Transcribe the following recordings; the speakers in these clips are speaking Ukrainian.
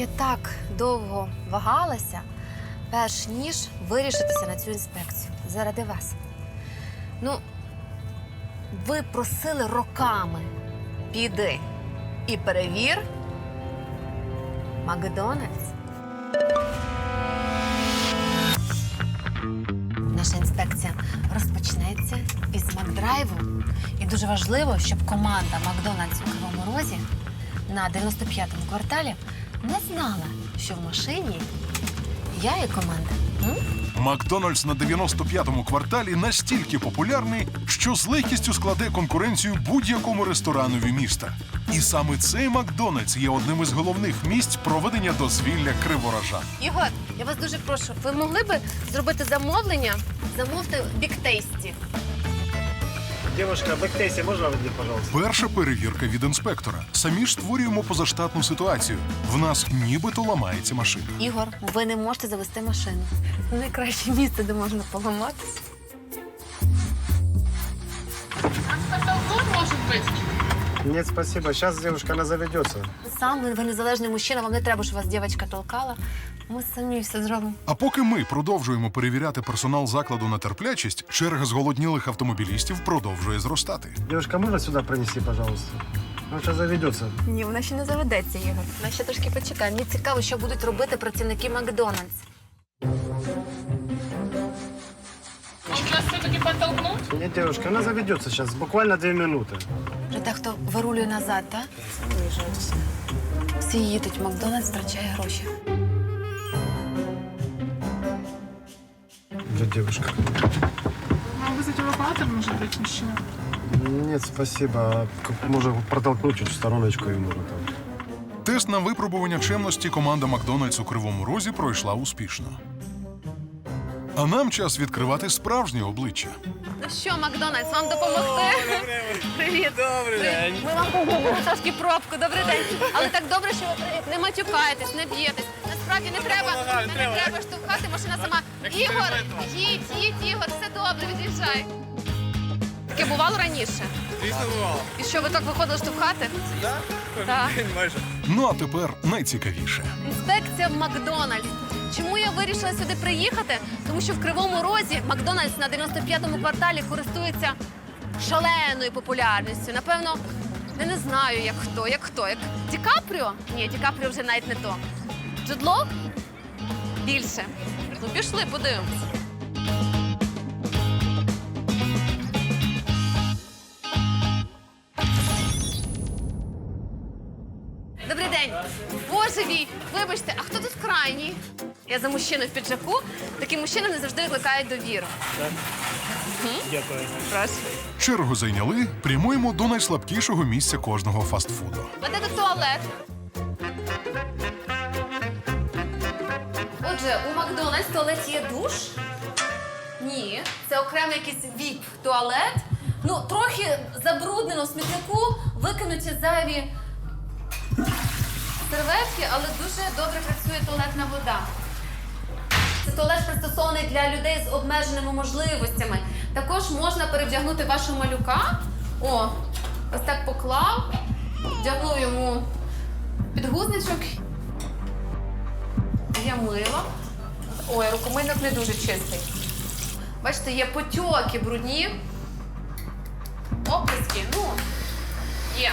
я так довго вагалася, перш ніж вирішитися на цю інспекцію заради вас. Ну, ви просили роками. Піди і перевір Макдональдс. Наша інспекція розпочнеться із Макдрайву. І дуже важливо, щоб команда Макдональдс у Кривому Розі на 95-му кварталі не знала, що в машині я і команда. М? Макдональдс на 95-му кварталі настільки популярний, що з легкістю складе конкуренцію будь-якому ресторанові міста. І саме цей Макдональдс є одним із головних місць проведення дозвілля криворожан. Ігор, я вас дуже прошу, ви могли би зробити замовлення? Замовте біктейсті. Девушка, бэктейси можно выделить, пожалуйста? Перша перевірка від інспектора. Самі ж створюємо позаштатну ситуацію. В нас нібито ламається машина. Ігор, ви не можете завести машину. Найкраще місце, де можна поламатися. Потолок может быть. Нет, спасибо. Сейчас девушка, она заведется. Сам ви, ви незалежний мужчина, вам не треба, щоб вас дівчинка толкала. Ми самі все зробимо. А поки ми продовжуємо перевіряти персонал закладу на терплячість, черга зголоднілих автомобілістів продовжує зростати. Девушка, можно сюда пронести, пожалуйста? Она сейчас заведется. Ні, вона ще не заведеться, Ігор. Вона ще трошки почекає. Мені цікаво, що будуть робити працівники Макдональдс. Может нас все-таки подтолкнуть? Нет, девушка, она заведется сейчас, буквально две минуты. Вже так, хто вирулює назад, так? Всі їдуть Макдональдс, втрачає гроші. Где девушка? А вызвать эвакуатор, может быть, мужчина? Нет, спасибо. Как Можно протолкнуть чуть в стороночку и можно там. Тест на випробування чемності команда Макдональдс у Кривому Розі пройшла успішно. А нам час відкривати справжнє обличчя. Ну що, Макдональдс, вам допомогти? Привіт. Добрий день. Ми вам погубили трошки пробку. Добрий день. Але так добре, що ви привіт. Не матюкаєтесь, не б'єтесь. Насправді не треба, не треба штовхати, машина сама. Ігор, їдь, їдь, Ігор, все добре, від'їжджай. Таке бувало раніше? Звісно, бувало. І що, ви так виходили штовхати? Так? Так. Майже. Ну а тепер найцікавіше. Інспекція в Макдональдс. Чому я вирішила сюди приїхати? Тому що в Кривому Розі Макдональдс на 95-му кварталі користується шаленою популярністю. Напевно, я не знаю, як хто, як хто, як Ді Капріо? Ні, Ді Капріо вже навіть не то. Джудло? Більше. Ну, пішли, подивимось. Добрий день. Боже мій, вибачте, а хто тут крайній? Я за мужчину в піджаку. Такі мужчини не завжди викликають довіру. Дякую. Прошу. Чергу зайняли, прямуємо до найслабкішого місця кожного фастфуду. А де туалет? Отже, у Макдональдс в туалеті є душ? Ні. Це окремий якийсь віп-туалет. Ну, трохи забруднено в смітнику, викинуті зайві серветки, але дуже добре працює туалетна вода. Це туалет пристосований для людей з обмеженими можливостями. Також можна перевдягнути вашого малюка. О, ось так поклав, вдягнув йому підгузничок. Є мило. Ой, рукомийник не дуже чистий. Бачите, є потьоки брудні. Оплески, ну, є.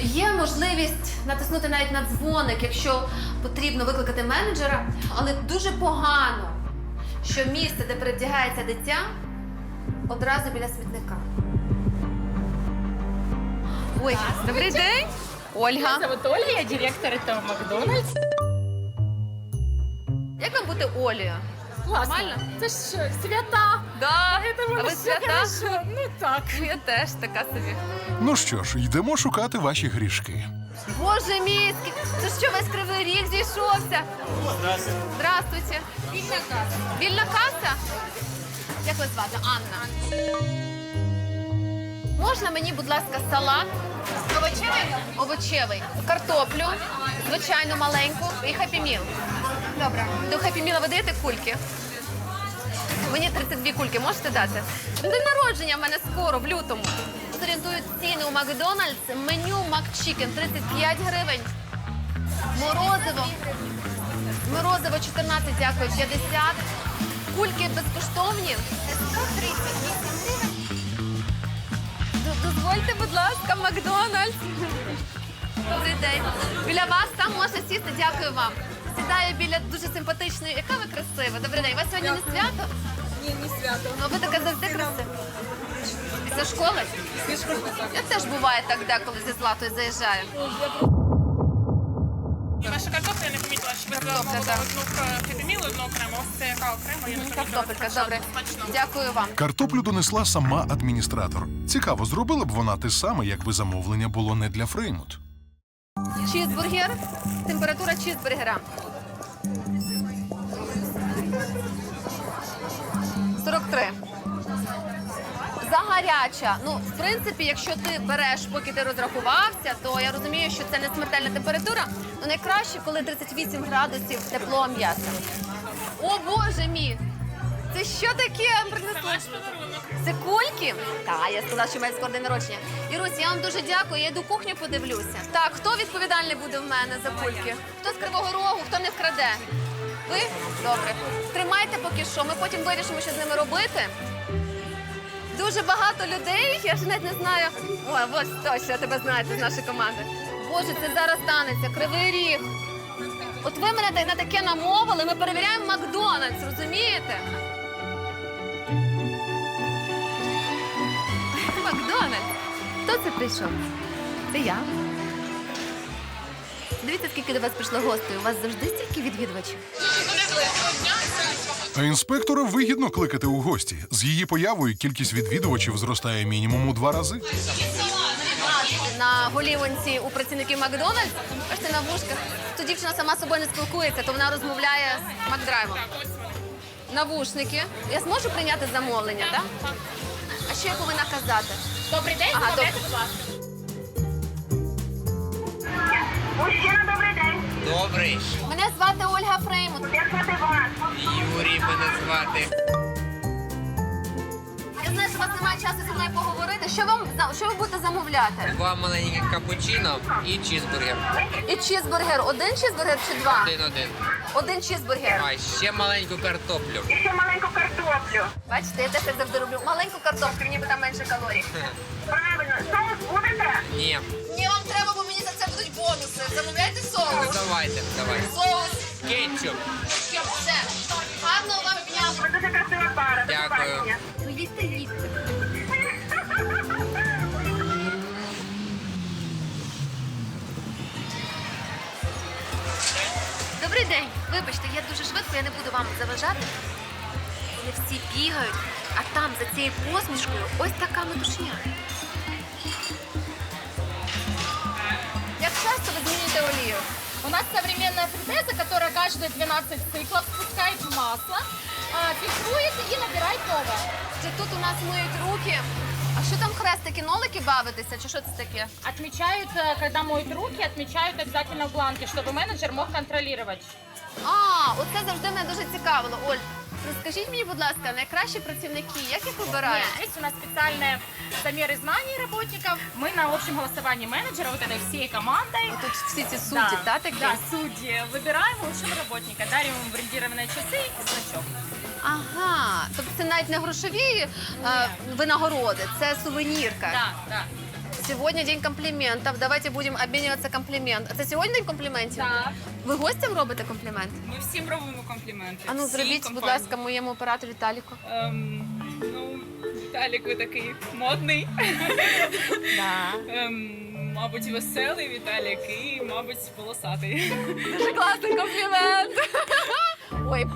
Є можливість натиснути навіть на дзвоник, якщо потрібно викликати менеджера, але дуже погано, що місце, де перевдягається дитя, одразу біля смітника. Ой, добрий день. Ольга. зовут Оля, я директор этого Макдональдс. Як вам бути Олею? Нормально? Это ж э, свята. Да. Поэтому а ви всё свята? хорошо. Ну так. Ну, Я теж така собі. Ну що ж, йдемо шукати ваші грішки. Боже мій, скі- це що весь кривий рік зійшовся? Здравствуйте. Здравствуйте. Вільна каса. Вільна каса? Як вас звати? Анна. Можна мені, будь ласка, салат? Овочевий? Овочевий. Картоплю, звичайно, маленьку і хеппі-міл. Добре. До хеппі-міла ви даєте кульки? Мені 32 кульки можете дати? День народження в мене скоро, в лютому. Зорієнтують ціни у Макдональдс. Меню Макчікен 35 гривень. Морозиво. Морозиво 14, дякую, 50. Кульки безкоштовні. 130 Дозвольте, будь ласка, Макдональдс. Добрий день. Біля вас там можна сісти, дякую вам. Сідаю біля дуже симпатичної. Яка ви красива? Добрий день. У вас сьогодні не свято? Ні, не свято. Ну ви така завжди красива. Після школи? Я теж буває так деколи зі Златою заїжджаю. Ваша картопля я не помітила, що ви Картопля, замовили одну окремо. Ось це яка окремо, я не. Картопелька, добре. Дякую вам. Картоплю донесла сама адміністратор. Цікаво, зробила б вона те саме, якби замовлення було не для Фреймут. Чізбургер. Температура чізбургера. 43. Загаряча. Ну, в принципі, якщо ти береш, поки ти розрахувався, то я розумію, що це не смертельна температура. Ну найкраще, коли 38 градусів тепло м'яса. О Боже мій! Це що таке принесли? Це кульки? Так, я сказала, що скоро день народження. Ірусь, я вам дуже дякую. Я йду кухню подивлюся. Так, хто відповідальний буде в мене за кульки? Хто з кривого рогу, хто не вкраде? Ви? Добре. Тримайте поки що. Ми потім вирішимо, що з ними робити. Дуже багато людей, я ж навіть не знаю. Ой, ось точно, я тебе знаю, ти з нашої команди. Боже, це зараз станеться. Кривий ріг. От ви мене на таке намовили, ми перевіряємо Макдональдс, розумієте? Макдональдс. Хто це прийшов? Це я. Дивіться, скільки до вас прийшло гостей. У вас завжди стільки відвідувачів. А інспектора вигідно кликати у гості. З її появою кількість відвідувачів зростає мінімум у два рази. На голівонці у працівників Макдональдс, бачите, на вушках. То дівчина сама з собою не спілкується, то вона розмовляє з Макдрайвом. Навушники. Я зможу прийняти замовлення, так? А що я повинна казати? Добрий день, Ага, замовляйте, добре. будь ласка. Мужчина, добрий день. Добрий, Мене звати Ольга Фреймут. Як звати вас? Юрій мене звати. Я знаю, що у вас немає часу зі мною поговорити. Що вам що ви будете замовляти? Два маленьких капучино і чізбургер. І чізбургер. Один чізбургер чи два? Один-один. Один чізбургер. А ще маленьку картоплю. І ще маленьку картоплю. Бачите, я теж так завжди роблю. Маленьку картоплю, ніби там менше калорій. Правильно. Соус будете? Ні. Ні, вам треба, бонуси. Замовляйте Ну, соус. давайте, давай. Соус. Кетчуп. Все. Гарного вам дня. Ви дуже красива пара. До Дякую. побачення. Ну їсти, їсти. Добрий день. Вибачте, я дуже швидко, я не буду вам заважати. Вони всі бігають, а там за цією посмішкою ось така метушня. часто ви змінюєте олію? У нас современная фритеза, которая каждые 12 циклов спускает в масло, а, фильтрует и набирает новое. Чи тут у нас миють руки? А що там хрестики, нолики бавитися? Чи що це таке? Отмечают, э, когда моют руки, отмечают обязательно в бланке, чтобы менеджер мог контролировать. А, оце завжди мене дуже цікавило. Оль, розкажіть мені, будь ласка, найкращі працівники, як їх вибирають? Нет, Есть у нас специальные замеры знаний работников. Мы на общем голосовании менеджера, вот этой всей командой, Тут всі ці судді, да, такі? да, судьи, выбираем лучшего работника, дарим ему брендированные часы и значок. Ага, тобто це навіть не грошові е, винагороди, це сувенірка. Да, да. Сьогодні день компліментів. Давайте будемо обмінюватися компліментом. А це сьогодні день компліментів? Так. Ви гостям робите комплімент? Ми всім робимо компліменти. А ну Всій зробіть, будь компанії. ласка, моєму оператору Віталіку. Ем, ну, Віталік, ви такий модний. Да. Ем, мабуть, веселий Віталік і, мабуть, полосатий. Дуже класний комплімент. Ой.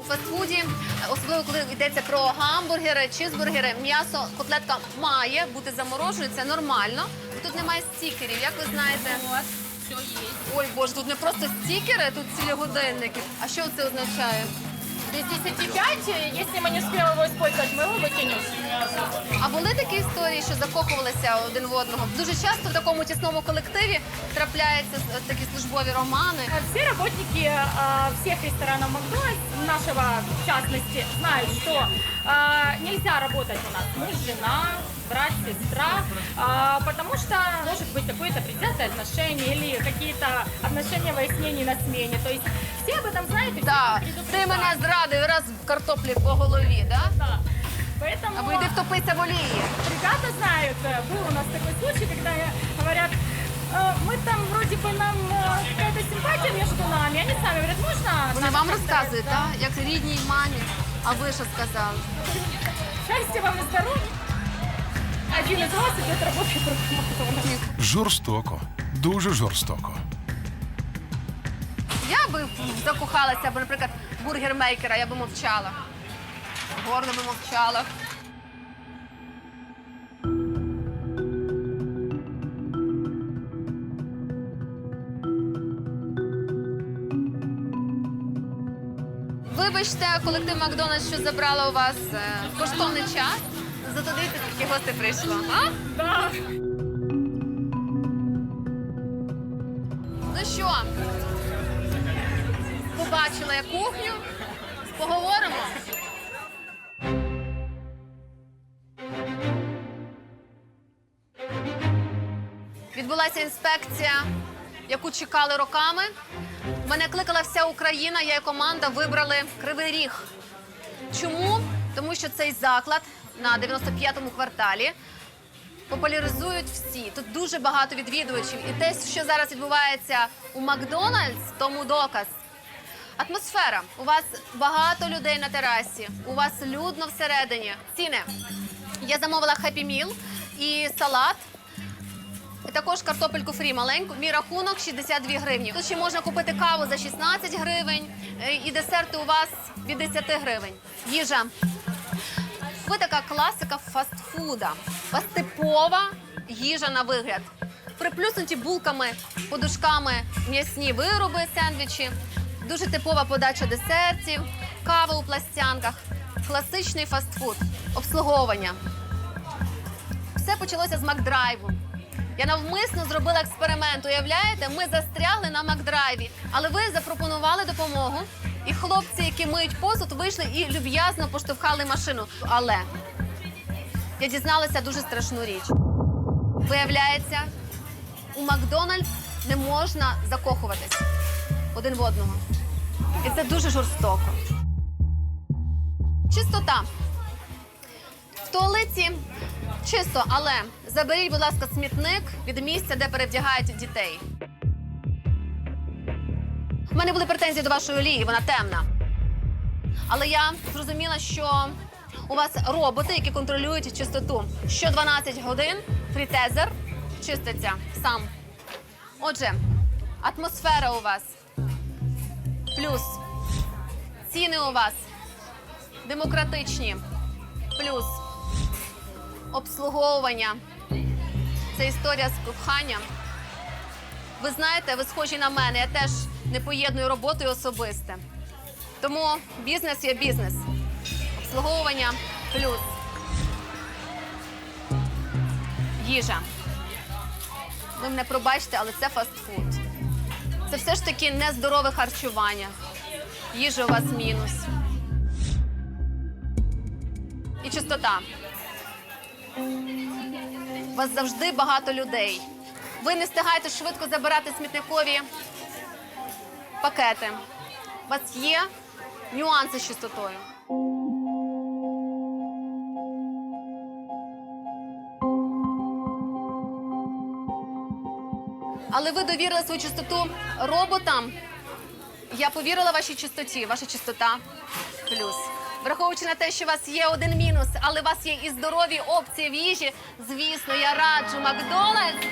У фастфуді, особливо коли йдеться про гамбургери, чизбургери, м'ясо, котлетка має бути замороженою, це нормально. Тут немає стікерів, як ви знаєте. Вот, все есть. Ой, боже, тут не просто стікери, тут цілі годинники. А що це означає? Без 10 5, если мы не успеем его использовать, мы его выкинем. А були такі історії, що закохувалися один в одного? Дуже часто в такому тісному колективі трапляються е, такі службові романи. Все работники а, всех ресторанов Макдональдс, нашего в частности, знают, что а, нельзя работать у нас муж, жена, брат, сестра, а, потому что может быть какое-то предвзятое отношение или какие-то отношения выяснений на смене. То есть все об этом знают и все Так, ти предупреждают. мене зрадив раз картоплі по голові, да? Да. Поэтому Або йди втопися в олії. ребята знают, э, был у нас такой случай, когда я- говорят, «Э, мы там вроде бы нам э, какая-то симпатия между нами. Они сами говорят, можно? Вони нас вам как-то, розказують, да? так? Як рідній мамі. А ви що сказали? Счастья вам и здоровья. Один из вас идет работать в Макдональдс. Жорстоко, дуже жорстоко. Я би закохалася, бо, наприклад, бургермейкера, я би мовчала. Гордо би мовчала. Вибачте, колектив Макдональдс, що забрала у вас е, коштовний час. Зато дивіться, скільки гостей прийшло. А? Да. Ну що, побачила я кухню, поговоримо. Відбулася інспекція, яку чекали роками. Мене кликала вся Україна, я і команда вибрали Кривий Ріг. Чому? Тому що цей заклад на 95-му кварталі популяризують всі. Тут дуже багато відвідувачів. І те, що зараз відбувається у Макдональдс, тому доказ. Атмосфера. У вас багато людей на терасі, у вас людно всередині. Ціни. Я замовила хеппі міл і салат. І також картопельку фрі маленьку. Мій рахунок 62 гривні. Тут ще можна купити каву за 16 гривень, е, і десерти у вас від 10 гривень. Їжа. Ви така класика фастфуда. У типова їжа на вигляд. Приплюснуті булками, подушками м'ясні вироби, сендвічі, дуже типова подача десертів, кава у пластянках, класичний фастфуд, обслуговування. Все почалося з Макдрайву. Я навмисно зробила експеримент. Уявляєте, ми застрягли на Макдрайві, але ви запропонували допомогу. І хлопці, які миють посуд, вийшли і люб'язно поштовхали машину. Але я дізналася дуже страшну річ. Виявляється, у Макдональдс не можна закохуватись один в одного. І це дуже жорстоко. Чистота. В туалеті чисто, але заберіть, будь ласка, смітник від місця, де перевдягають дітей. У мене були претензії до вашої олії, вона темна. Але я зрозуміла, що у вас роботи, які контролюють чистоту. Що 12 годин фрітезер чиститься сам. Отже, атмосфера у вас. Плюс. Ціни у вас демократичні. Плюс обслуговування. Це історія з коханням. Ви знаєте, ви схожі на мене. Я теж не поєдную роботу і особисте. Тому бізнес є бізнес. Обслуговування плюс. Їжа. Ви мене пробачте, але це фастфуд. Це все ж таки нездорове харчування. Їжа у вас мінус. І чистота. У вас завжди багато людей. Ви не встигаєте швидко забирати смітникові пакети. У вас є нюанси з чистотою. Але ви довірили свою чистоту роботам. Я повірила вашій чистоті. Ваша чистота плюс. Враховуючи на те, що у вас є один мінус, але у вас є і здорові опції в їжі. Звісно, я раджу Макдональдс.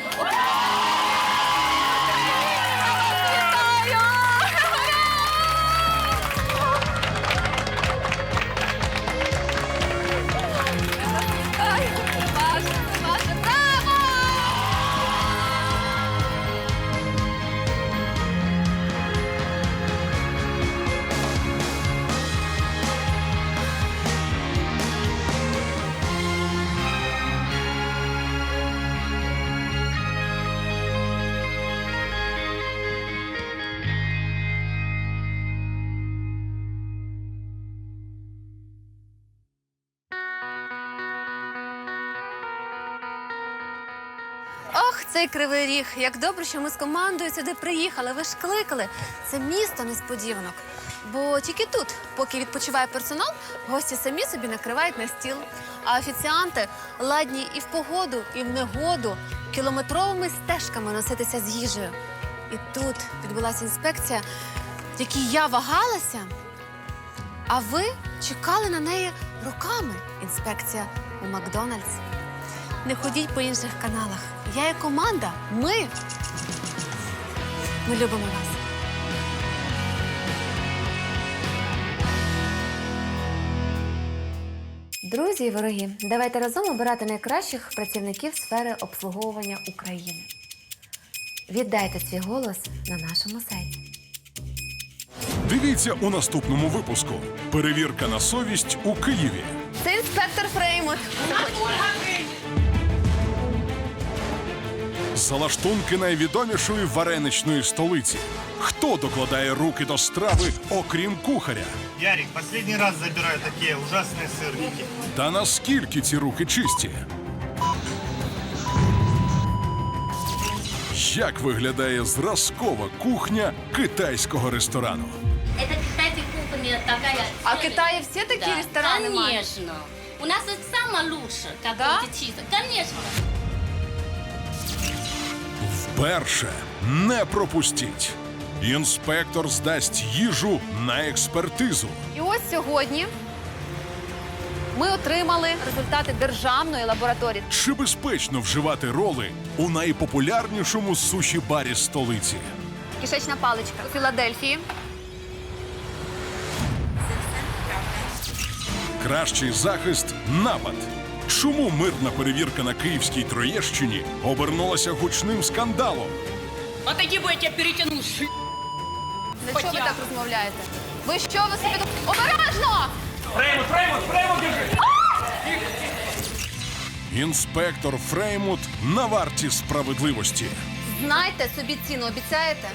Цей кривий ріг, як добре, що ми з командою сюди приїхали. Ви ж кликали. Це місто несподіванок. Бо тільки тут, поки відпочиває персонал, гості самі собі накривають на стіл. А офіціанти ладні і в погоду, і в негоду кілометровими стежками носитися з їжею. І тут відбулася інспекція, в якій я вагалася, а ви чекали на неї роками. Інспекція у Макдональдс. Не ходіть по інших каналах. Я і команда. Ми. Ми любимо вас. Друзі і вороги, давайте разом обирати найкращих працівників сфери обслуговування України. Віддайте свій голос на нашому сайті. Дивіться у наступному випуску. Перевірка на совість у Києві. Це інспектор Фреймут Залаштунки найвідомішої вареничної столиці. Хто докладає руки до страви, окрім кухаря? Ярик, последний раз забираю такие ужасные сырники. Та наскільки ці руки чисті? Як виглядає зразкова кухня китайського ресторану? Это китайская кухня такая. А в Китае все такие рестораны, Мань? Конечно. У нас это самое лучшее, как Да? будет чисто. Конечно. Вперше не пропустіть. Інспектор здасть їжу на експертизу. І ось сьогодні ми отримали результати державної лабораторії. Чи безпечно вживати роли у найпопулярнішому суші-барі столиці? Кишечна паличка у Філадельфії. Кращий захист напад. Чому мирна перевірка на Київській Троєщині обернулася гучним скандалом? Отойди, бо я тебя перетяну. За що ви так розмовляєте? Ви що ви собі тут? Обережно! Інспектор Фреймут на варті справедливості. Знайте собі ціну, обіцяєте?